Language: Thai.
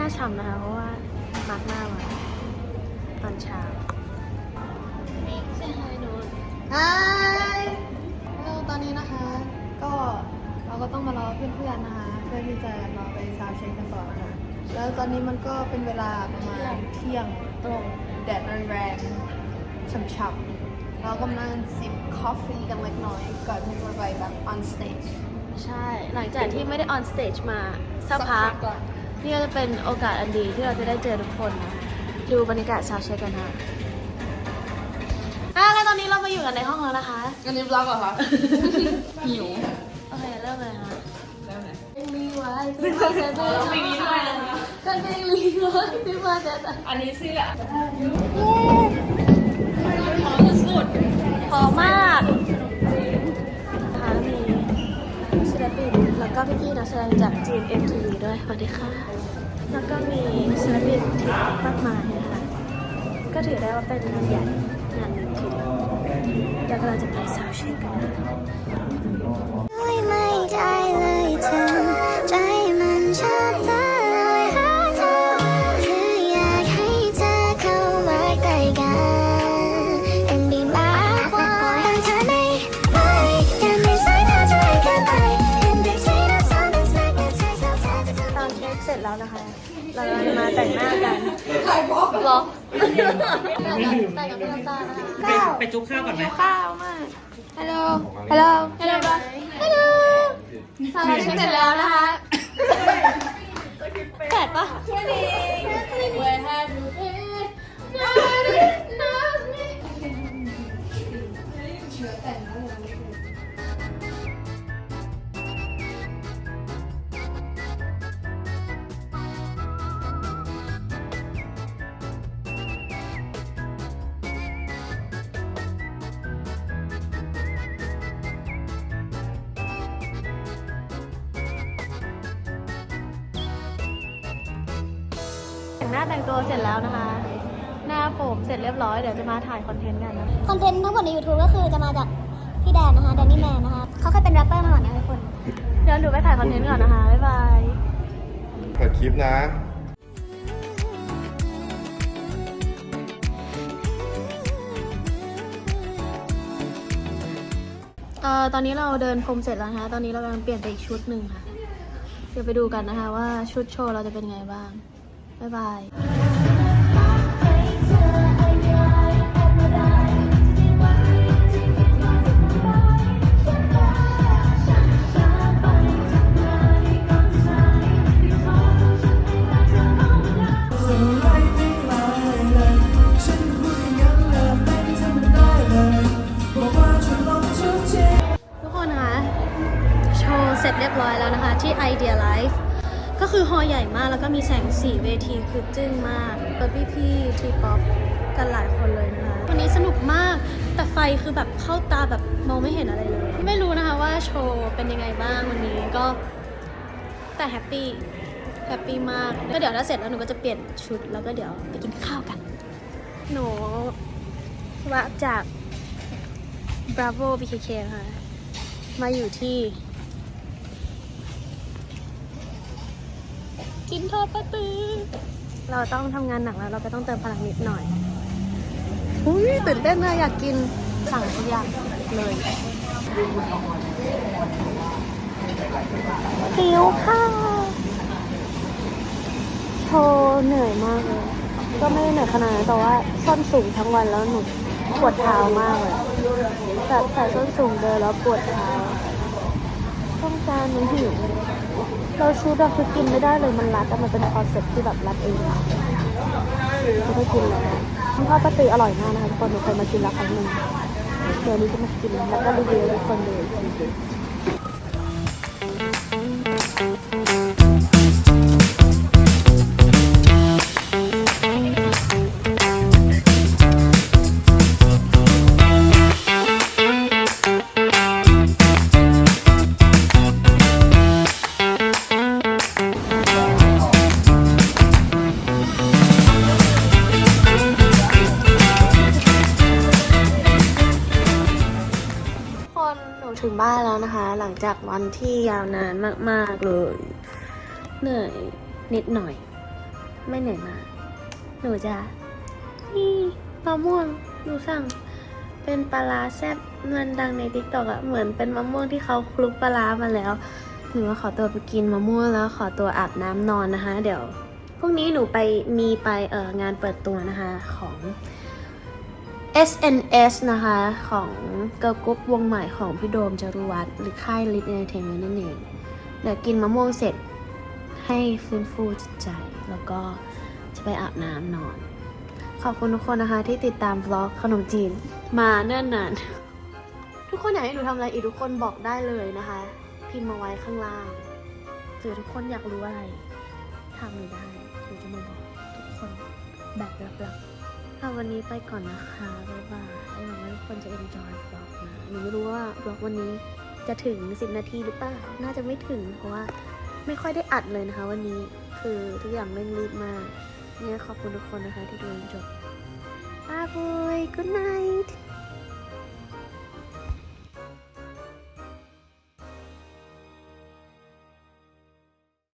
น้าฉ่ำนะคะ เพราะว่ามาร์กหน้ามาตอนเช้ามิกเซฮายโนนฮายเราตอนนี้นะคะ ก็เราก็ต้องมารอเพื่อนๆนะคะ เพื่อที่จะรอไปซาวด์เช็คกันต่อนะคะ แล้วตอนนี้มันก็เป็นเวลาประมาณเที่ยงตรงแดดแรงๆช่ำๆเรากำลังจิบกาแฟกันเล็กน้อยก่อนที่จะไปแบบ on stage ใช่ หลังจากที่ไม่ได้ออนสเตจมาสักพักก่อน นี่ก็จะเป็นโอกาสอันดีที่เราจะได้เจอทุกคนนะ ดูบรรยากาศซาวด์เช็คกันนะอะแล้วตอนนี้เรามาอยู่กันในห้องแล้วนะคะ อันนี้บล็อกเหรอคะ หิวโอเคเริ่มเลยค่ะแล้วไหนรีไว้ที่มาแต่แต่เพลงนี้ด้วยนะคะก็เพลงรีไว้ที่มาแต่แต่อันนี้เสื้อหอมมาก แล้วก็พี่ๆนักแสดงจาก GMMTV ด้วยสวัสดีค่ะ แล้วก็มีศิลปินที่มากมายนะคะ ก็ถือได้ว่าเป็นงานใหญ่งานหนึ่งทีเดียวเดี๋ยวเราจะไปซาวเช็คกันนะ จแล้วนะคะ เรากำลังมาแต่งหน้ากันถ่ายบล็อกบล็อกแต่งกับแต่งกับพี่น้ำตาลนะคะไปไปจุ๊บข้าวก่อนไหมข้าวมาก ฮัลโหล ฮัลโหล ฮัลโหลฮัลโหลสาวเช็คเสร็จแล้วนะคะแปดปะ แต่งหน้าแต่งตัวเสร็จแล้วนะคะ หน้าผมเสร็จเรียบร้อยเดี๋ยวจะมาถ่ายคอนเทนต์กันนะคอนเทนต์ทั้งหมดใน YouTube ก็คือจะมาจากพี่แดนนะคะแดนนี่แมนนะคะเขาเคยเป็นแรปเปอร์มาก่อนนะทุกคน เดี๋ยวหนูไปถ่ายคอนเทนต์ก่อนนะคะ บ๊ายบาย เปิดคลิปนะเอ่อตอนนี้เราเดินพรมเสร็จแล้วนะคะ ตอนนี้เรากำลังเปลี่ยนไปอีกชุดหนึ่งค่ะ เดี๋ยวไปดูกันนะคะว่าชุดโชว์เราจะเป็นไงบ้าง บ๊ายบายทุกคนคะ โชว์เสร็จเรียบร้อยแล้วนะคะ ที่ Idea Life ก็คือฮอล์ใหญ่มากแล้วก็มีแสงสีเวทีคือจึ้งมากเปิดพี่พี่ทีป๊อปกันหลายคนเลยนะคะวันนี้สนุกมากแต่ไฟคือแบบเข้าตาแบบมองไม่เห็นอะไรเลย ไม่รู้นะคะว่าโชว์เป็นยังไงบ้างวันนี้ก็แต่แฮปปี้แฮปปี้มากก็เดี๋ยวถ้าเสร็จแล้วหนูก็จะเปลี่ยนชุดแล้วก็เดี๋ยวไปกินข้าวกัน หนูแวะจาก Bravo BKK นะคะมาอยู่ที่ กินทอดปลาตือเราต้องทำงานหนักแล้วเราก็ต้องเติมพลังนิดหน่อยอุ้ยตื่นเต้นเลยอยากกินสั่งทุกอย่างเลยหิวข้าวโชว์เหนื่อยมากเลย ก็ไม่ได้เหนื่อยขนาดนั้นแต่ว่าส้นสูงทั้งวันแล้วหนูปวดเท้ามากเลยแบบใส่ส้นสูงเดินแล้วปวดเท้าต้องการมันหิว เราชุดอะคือกินไม่ได้เลยมันรัดแต่มันเป็นคอนเซ็ปต์ที่แบบรัดเองไม่ได้กินเลยคุณพ่อป้าติอร่อยมากนะคะทุกคนหนูเคยมากินแล้วครั้งหนึ่งเดี๋ยวนี้จะมากินแล้วก็รีวิวทุกคนเลย ถึงบ้านแล้วนะคะ หลังจากวันที่ยาวนานมาก ๆ เลย เหนื่อยนิดหน่อย ไม่เหนื่อยมากหนูจะนี่มะม่วงหนูสั่ง เป็นปลาร้าแซ่บมันดังในทิกตอกอะเหมือนเป็นมะม่วงที่เขาคลุกปลาร้ามาแล้ว หนูขอตัวไปกินมะม่วงแล้วขอตัวอาบน้ำนอนนะคะ เดี๋ยวพรุ่งนี้หนูไปมีไปเอองานเปิดตัวนะคะของ SNS นะคะของเกิร์ลกรุ๊ปวงใหม่ของพี่โดมจารุวัฒน์หรือค่ายลิทเอนเตอร์เทนเมนต์นั่นเอง เดี๋ยวกินมะม่วงเสร็จให้ฟื้นฟูจิตใจ แล้วก็จะไปอาบน้ำนอน ขอบคุณทุกคนนะคะที่ติดตามบล็อกขนมจีนมาเนิ่นนาน ทุกคนอยากให้หนูทำอะไรอีกทุกคนบอกได้เลยนะคะ พิมพ์มาไว้ข้างล่างหรือทุกคนอยากรู้อะไรทำหนูได้หนูจะมาบอกทุกคนแบบลับๆ ค่ะวันนี้ไปก่อนนะคะบ๊ายบายหวังว่าทุกคนจะเอ็นจอยบล็อกนะหนูไม่รู้ว่าบล็อกวันนี้จะถึง 10 นาทีหรือเปล่า น่าจะไม่ถึงเพราะว่าไม่ค่อยได้อัดเลยนะคะ วันนี้คือทุกอย่างเร่งรีบมาก เนี่ยขอบคุณทุกคนนะคะที่ดูจนจบบายบุยกุ๊ดไน